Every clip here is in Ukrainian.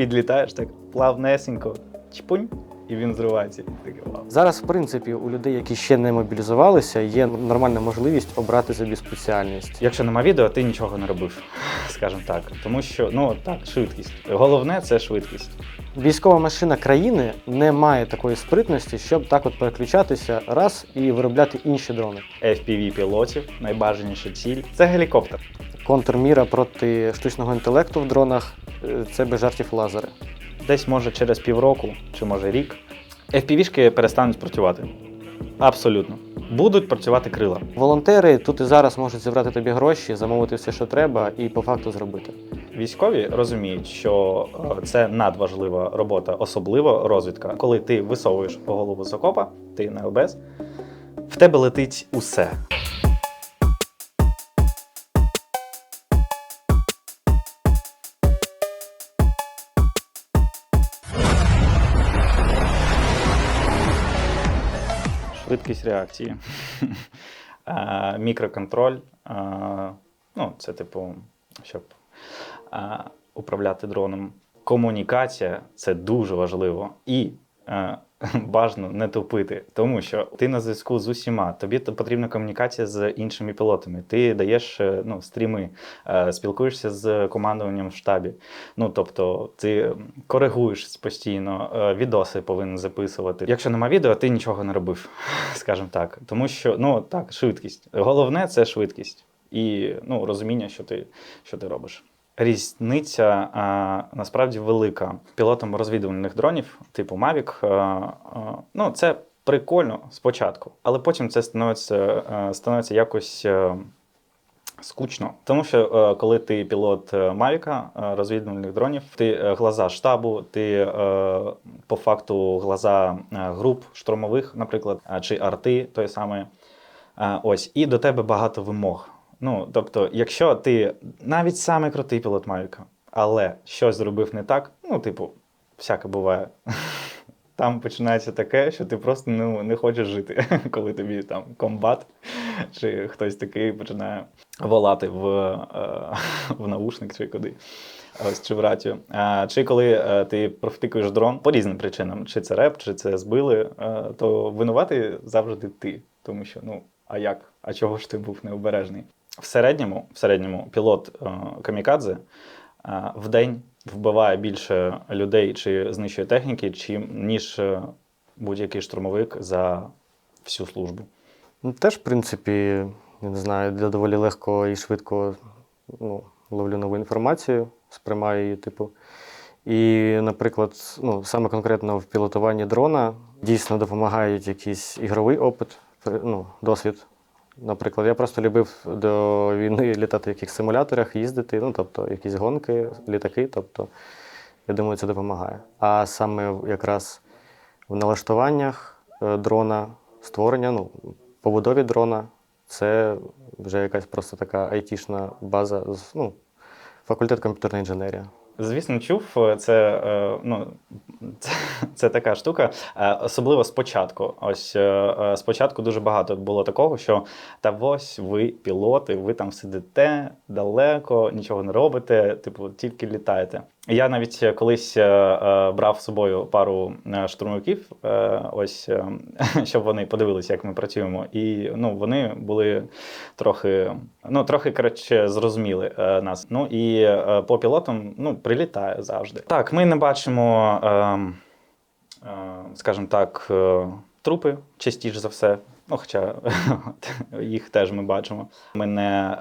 Підлітаєш так плавнесенько, чпунь, і він зривається. Таке вау. Зараз, в принципі, у людей, які ще не мобілізувалися, є нормальна можливість обрати собі спеціальність. Якщо нема відео, ти нічого не робив, скажімо так. Тому що ну так, швидкість. Головне це швидкість. Військова машина країни не має такої спритності, щоб так от переключатися раз і виробляти інші дрони. fpv пілотів найбажаніша ціль це гелікоптер. Контрміра проти штучного інтелекту в дронах це без жартів лазери. Десь може через півроку чи може рік FPV-шки перестануть працювати. Абсолютно. Будуть працювати крила. Волонтери тут і зараз можуть зібрати тобі гроші, замовити все, що треба, і по факту зробити. Військові розуміють, що е, це надважлива робота, особливо розвідка. Коли ти висовуєш голову з окопа, ти на ЛБС, в тебе летить усе. Швидкість реакції, мікроконтроль. Ну, це типу, щоб управляти дроном. Комунікація це дуже важливо. І бажано не тупити, тому що ти на зв'язку з усіма, тобі потрібна комунікація з іншими пілотами. Ти даєш е, ну, стріми, е, спілкуєшся з командуванням в штабі. Ну тобто, ти коригуєш постійно, е, відоси повинен записувати. Якщо нема відео, ти нічого не робив, скажімо так. Тому що ну так, швидкість. Головне це швидкість і ну, розуміння, що ти, що ти робиш. Різниця а, насправді велика. Пілотом розвідувальних дронів, типу Mavic, а, а, ну це прикольно спочатку, але потім це становиться, а, становиться якось. е, Скучно, тому що е, коли ти пілот е, е, розвідувальних дронів, ти е, глаза штабу, ти е, по факту глаза е, груп штурмових, наприклад, а, чи арти той самий. Е, ось, і до тебе багато вимог. Ну, тобто, якщо ти навіть самий крутий пілот Мавіка, але щось зробив не так, ну, типу, всяке буває. Там починається таке, що ти просто ну, не хочеш жити, коли тобі там комбат чи хтось такий починає волати в, е, в наушник чи куди. Ось чи в рацію. А, чи коли е, ти провтикуєш дрон по різним причинам, чи це реп, чи це збили, е, то винуватий завжди ти. Тому що, ну, а як? А чого ж ти був необережний? В середньому, в середньому пілот е, камікадзе е, в день вбиває більше людей чи знищує техніки, чим, ніж е, будь-який штурмовик за всю службу. Ну, теж, в принципі, я не знаю, для доволі легко і швидко ну, ловлю нову інформацію, сприймаю її, типу. І, наприклад, ну, саме конкретно в пілотуванні дрона дійсно допомагають якийсь ігровий опит, ну, досвід. Наприклад, я просто любив до війни літати в якихось симуляторах, їздити, ну, тобто якісь гонки, літаки. Тобто, я думаю, це допомагає. А саме якраз в налаштуваннях е, дрона, створення, ну, побудові дрона, це вже якась просто така айтішна база, ну, факультет комп'ютерної інженерії. Звісно, чув. Це, е, ну, це, це така штука, е, особливо спочатку. Ось е, е, спочатку дуже багато було такого, що та ось ви пілоти, ви там сидите далеко, нічого не робите, типу, тільки літаєте. Я навіть е, колись е, е, брав з собою пару штурмовиків, ось щоб вони подивилися, як ми працюємо. І ну, вони були трохи, ну, трохи коротше, зрозуміли нас. Ну і по пілотам ну, прилітає завжди. Так, ми не бачимо, скажімо так, трупи частіше за все. Ну, хоча їх теж ми бачимо. Ми не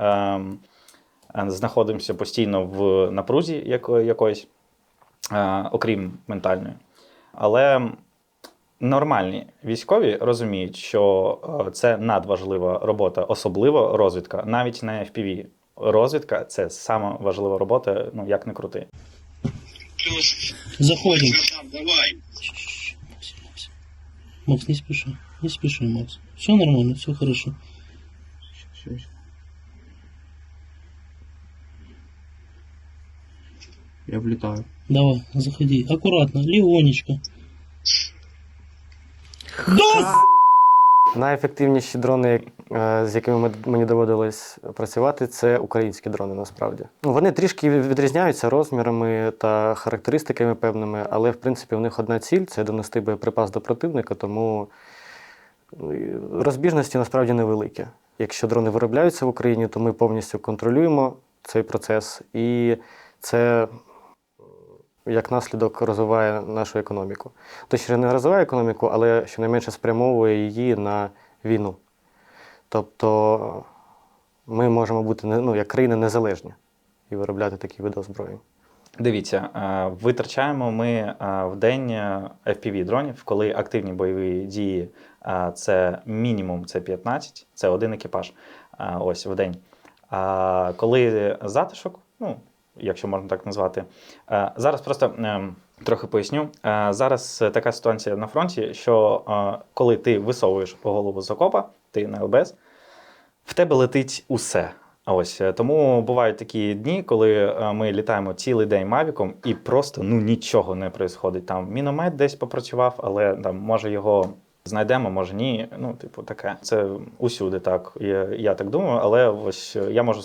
знаходимося постійно в напрузі яко- якоїсь, е, окрім ментальної. Але нормальні військові розуміють, що е, це надважлива робота, особливо розвідка, навіть на FPV. Розвідка це сама важлива робота, ну як не крути. Заходим. Давай. Макс, не спеши. Не спеши, Макс. Все нормально, все хорошо. Я влетаю. Давай, заходи. Аккуратно, легонечко. Да! Найефективніші дрони, е, з якими мені доводилось працювати, це українські дрони насправді. Ну, вони трішки відрізняються розмірами та характеристиками певними, але в принципі у них одна ціль це донести боєприпас до противника, тому ну, розбіжності насправді невеликі. Якщо дрони виробляються в Україні, то ми повністю контролюємо цей процес, і це як наслідок розвиває нашу економіку. Точніше, не розвиває економіку, але щонайменше спрямовує її на війну. Тобто ми можемо бути ну, як країна незалежні і виробляти такі види озброєнь. Дивіться, е, витрачаємо ми е, в день fpv дронів, коли активні бойові дії е, це мінімум це 15, це один екіпаж. е, Ось в день. Коли затишок, ну якщо можна так назвати, е, зараз просто е, трохи поясню. Е, Зараз така ситуація на фронті, що е, коли ти висовуєш голову з окопа, ти на ЛБС, в тебе летить усе. Ось тому бувають такі дні, коли ми літаємо цілий день мавіком, і просто ну нічого не відбувається. Там міномет десь попрацював, але там може його знайдемо, може ні. Ну, типу, таке. Це усюди так. Я, я так думаю, але ось е, я можу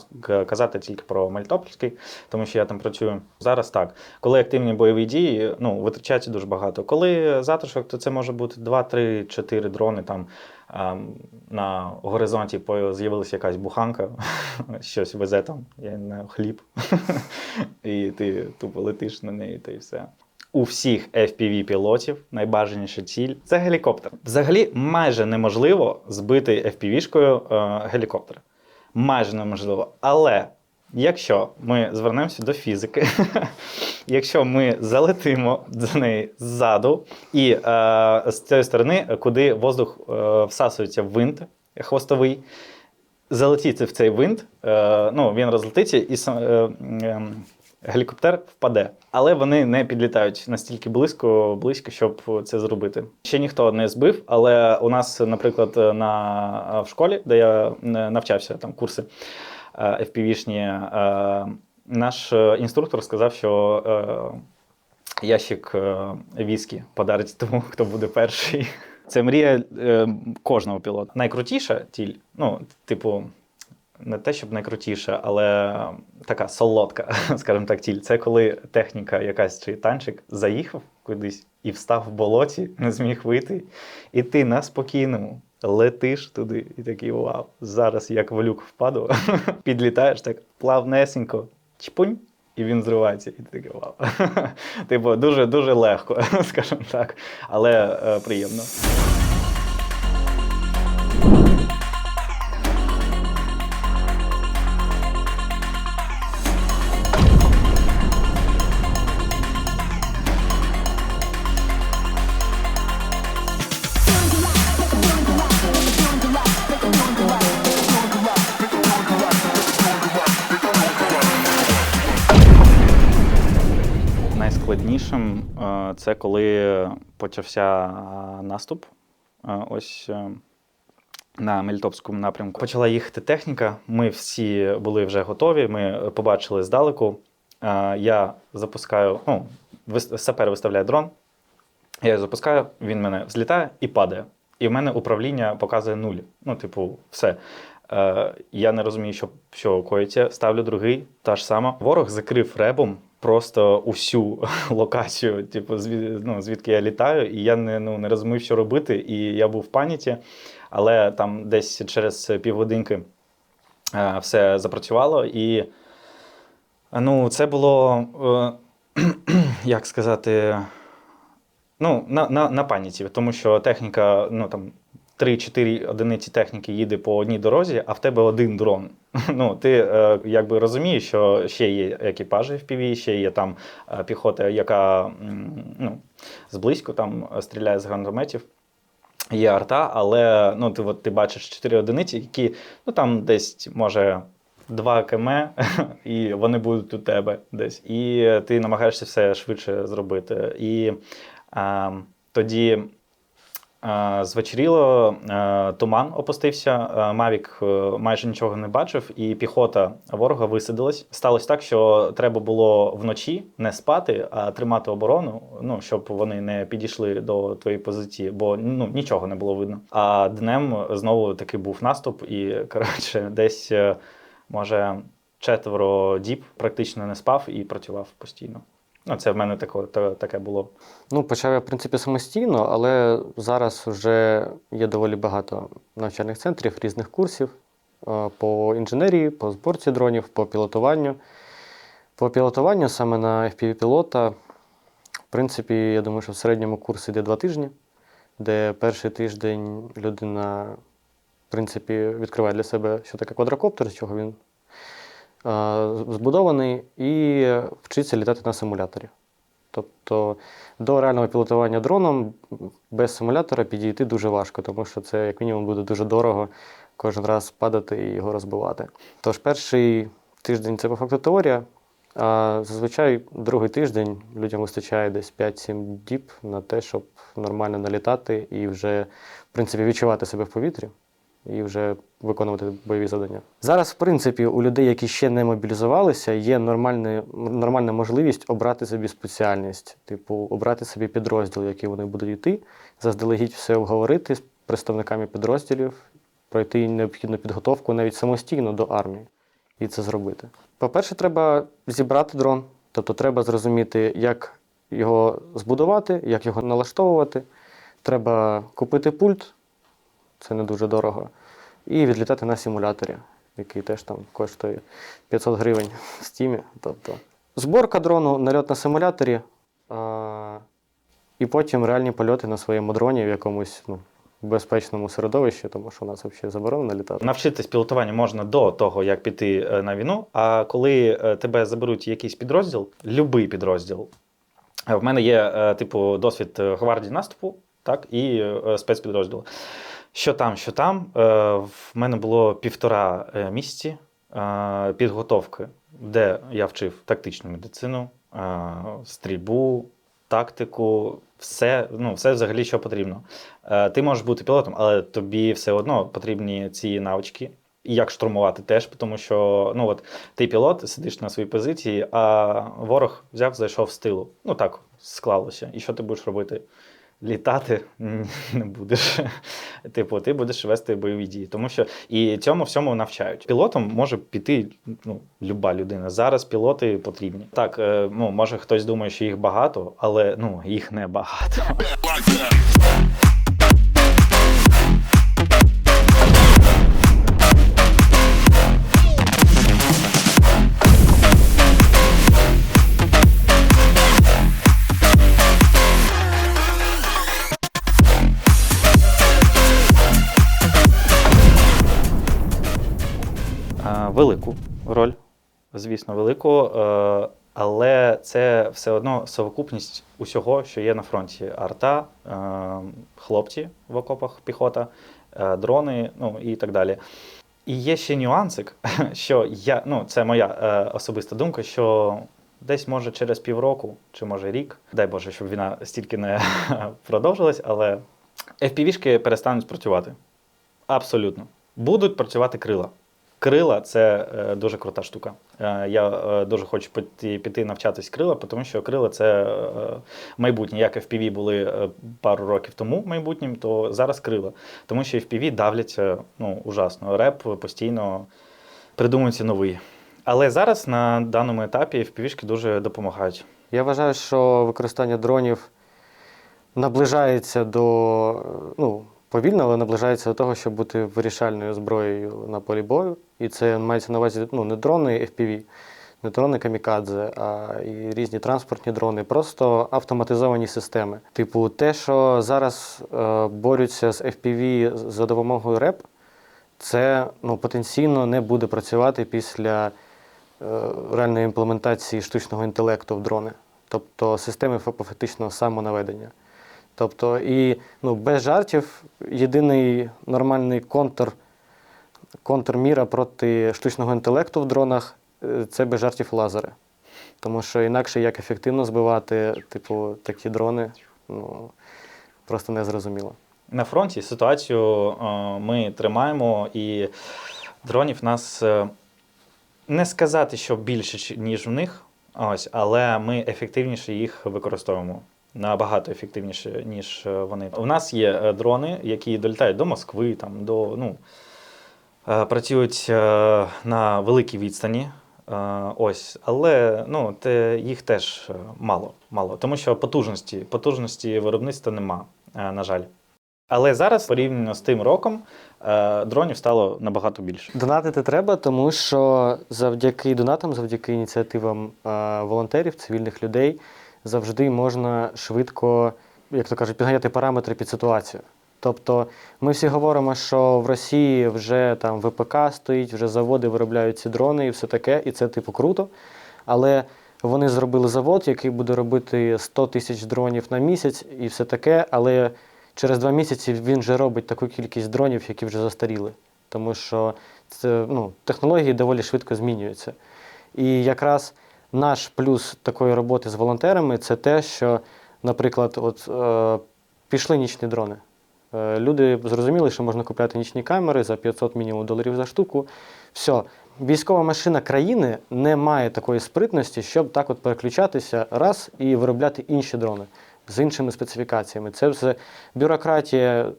казати тільки про Мелітопольський, тому що я там працюю. Зараз так. Коли активні бойові дії, ну витрачається дуже багато. Коли затишок, то це може бути 2, 3, 4 дрони там. На горизонті з'явилася якась буханка, щось везе там, я не хліб. і ти тупо летиш на неї, та й все. У всіх FPV-пілотів найбажаніша ціль це гелікоптер. Взагалі майже неможливо збити FPV-шкою е, гелікоптер. Майже неможливо. Але якщо ми звернемося до фізики, якщо ми залетимо до неї ззаду, і е, з цієї сторони, куди воздух е, всасується в винт хвостовий, залетіти в цей винт, е, ну, він розлетиться і е, гелікоптер впаде. Але вони не підлітають настільки близько, близько, щоб це зробити. Ще ніхто не збив, але у нас, наприклад, на, в школі, де я е, навчався, там курси е, FPV-шні, е, наш інструктор сказав, що ящик віскі подарить тому, хто буде перший. Це мрія кожного пілота. Найкрутіша тіль, ну, типу, не те, щоб найкрутіша, але така солодка, скажімо так, тіль. Це коли техніка якась чи танчик заїхав кудись і встав в болоті, не зміг вийти, і ти на спокійному. Летиш туди і такий вау, зараз як в люк впаду, підлітаєш так плавнесенько, чпунь, і він зривається. І ти такий вау. Типу, дуже дуже легко, скажімо так, але е, приємно. Найскладнішим е, це коли почався е, наступ. Е, Ось на Мелітопському напрямку почала їхати техніка. Ми всі були вже готові. Ми побачили здалеку. Я запускаю, ну, сапер виставляє дрон. Я його запускаю, він мене взлітає і падає. І в мене управління показує нуль. Ну, типу, все. Я не розумію, що, що коїться. Ставлю другий, та ж сама. Ворог закрив ребом просто усю локацію, типу, звід, ну, звідки я літаю, і я не, ну, не розумів, що робити. І я був в паніці, але там десь через півгодинки е, все запрацювало. І ну, це було, е, як сказати, ну, на, на, на паніці, тому що техніка, ну там. 3-4 одиниці техніки їде по одній дорозі, а в тебе один дрон. Ну, ти е, якби розумієш, що ще є екіпажі в ПІВі, ще є там е, піхота, яка ну, зблизько там стріляє з гранатометів. Є арта, але ну, ти, от, ти бачиш 4 одиниці, які ну, там десь може 2 км, і вони будуть у тебе десь. І ти намагаєшся все швидше зробити. І е, тоді Звечоріло, е, туман опустився, е, Мавік е, майже нічого не бачив, і піхота ворога висадилась. Сталося так, що треба було вночі не спати, а тримати оборону, ну щоб вони не підійшли до твоєї позиції, бо ну нічого не було видно. А днем знову таки був наступ, і коротше, десь може четверо діб практично не спав і працював постійно. Ну, це в мене тако, та- таке було. Ну, почав я, в принципі, самостійно, але зараз вже є доволі багато навчальних центрів, різних курсів е, по інженерії, по зборці дронів, по пілотуванню. По пілотуванню саме на FPV-пілота, в принципі, я думаю, що в середньому курс іде два тижні, де перший тиждень людина, в принципі, відкриває для себе, що таке квадрокоптер, з чого він збудований, і вчиться літати на симуляторі. Тобто до реального пілотування дроном без симулятора підійти дуже важко, тому що це як мінімум буде дуже дорого кожен раз падати і його розбивати. Тож перший тиждень це по факту теорія, а зазвичай другий тиждень людям вистачає десь 5-7 діб на те, щоб нормально налітати і вже в принципі відчувати себе в повітрі і вже виконувати бойові завдання. Зараз, в принципі, у людей, які ще не мобілізувалися, є нормальна, нормальна можливість обрати собі спеціальність, типу, обрати собі підрозділ, який вони будуть йти, заздалегідь все обговорити з представниками підрозділів, пройти необхідну підготовку навіть самостійно до армії і це зробити. По-перше, треба зібрати дрон, тобто треба зрозуміти, як його збудувати, як його налаштовувати. Треба купити пульт, це не дуже дорого, і відлітати на симуляторі, який теж там коштує 500 гривень в стімі. Тобто, зборка дрону, нальот на симуляторі, а, і потім реальні польоти на своєму дроні в якомусь ну, безпечному середовищі, тому що у нас взагалі заборонено літати. Навчитись пілотуванню можна до того, як піти е, на війну. А коли е, тебе заберуть якийсь підрозділ, любий підрозділ. е, В мене є, типу, досвід гвардії наступу, так, і спецпідрозділу. Що там, що там, е, в мене було півтора е, місяці е, підготовки, де я вчив тактичну медицину, стрільбу, тактику, все, ну, все взагалі, що потрібно. Ти можеш бути пілотом, але тобі все одно потрібні ці навички. І як штурмувати теж, тому що ну от ти пілот, сидиш на своїй позиції, а ворог взяв, зайшов з тилу. Ну так склалося. І що ти будеш робити? Літати не будеш. Типу, ти будеш вести бойові дії. Тому що і цьому всьому навчають. Пілотом може піти ну, люба людина. Зараз пілоти потрібні. Так, е, ну може хтось думає, що їх багато, але ну їх не багато. Велику роль, звісно, велику, е, але це все одно совокупність усього, що є на фронті: арта, е, хлопці в окопах, піхота, е, дрони, ну і так далі. І є ще нюансик, що я, ну це моя особиста думка, що десь може через півроку чи може рік, дай Боже, щоб війна стільки не продовжилась, але FPV-шки перестануть працювати. Абсолютно. Будуть працювати крила. Крила це е, дуже крута штука. Е, я е, дуже хочу піти, навчатись крила, тому що крила це майбутнє. Як FPV були пару років тому майбутнім, то зараз крила. Тому що FPV давляться ну, ужасно. Реп постійно придумується новий. Але зараз на даному етапі FPV-шки дуже допомагають. Я вважаю, що використання дронів наближається до ну, повільно, але наближається до того, щоб бути вирішальною зброєю на полі бою. І це мається на увазі ну, не дрони FPV, не дрони камікадзе, а і різні транспортні дрони, просто автоматизовані системи. Типу, те, що зараз е, борються з FPV за допомогою РЕП, це ну, потенційно не буде працювати після е, реальної імплементації штучного інтелекту в дрони, тобто системи фа- фактичного самонаведення. Тобто, і ну, без жартів, єдиний нормальний контр, контрміра проти штучного інтелекту в дронах е, це без жартів лазери. Тому що інакше як ефективно збивати, типу, такі дрони, ну, просто не зрозуміло. на фронті ситуацію е, ми тримаємо, і дронів нас е, не сказати, що більше, ніж в них, ось, але ми ефективніше їх використовуємо. Набагато ефективніше, ніж вони. У нас є дрони, які долітають до Москви, там, до, ну, працюють е, на великій відстані. Е, Ось, але ну, те, їх теж е, мало, мало, тому що потужності, потужності виробництва нема, е, на жаль. Але зараз, порівняно з тим роком, е, дронів стало набагато більше. Донатити треба, тому що завдяки донатам, завдяки ініціативам е, волонтерів, цивільних людей, завжди можна швидко, як то кажуть, підганяти параметри під ситуацію. Тобто ми всі говоримо, що в Росії вже там ВПК стоїть, вже заводи виробляють ці дрони і все таке, і це типу круто. Але вони зробили завод, який буде робити 100 тисяч дронів на місяць і все таке, але через два місяці він вже робить таку кількість дронів, які вже застаріли. Тому що це, ну, технології доволі швидко змінюються. І якраз наш плюс такої роботи з волонтерами це те, що, наприклад, от, е, пішли нічні дрони. Е, люди зрозуміли, що можна купляти нічні камери за 500 мінімум доларів за штуку. Все. Військова машина країни не має такої спритності, щоб так от переключатися раз і виробляти інші дрони з іншими специфікаціями. Це все бюрократія,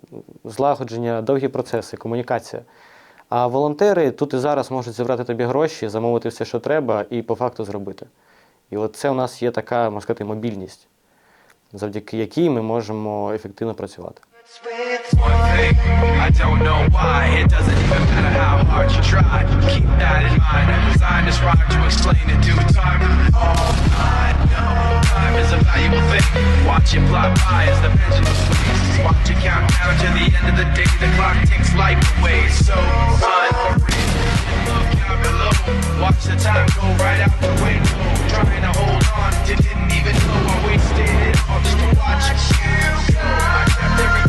злагодження, довгі процеси, комунікація. А волонтери тут і зараз можуть зібрати тобі гроші, замовити все, що треба, і по факту зробити. І от це у нас є така, можна сказати, мобільність, завдяки якій ми можемо ефективно працювати. one thing. I don't know why. It doesn't even matter how hard you try. Keep that in mind. I designed this rhyme to explain in due time. All I know, time is a valuable thing. Watch it fly by as the pendulum swings. Watch it count down to the end of the day. The clock takes life away. So unreal. Look out below. Watch the time go right out the window. Trying to hold on to didn't even know I wasted it all just to watch you go. I kept everything.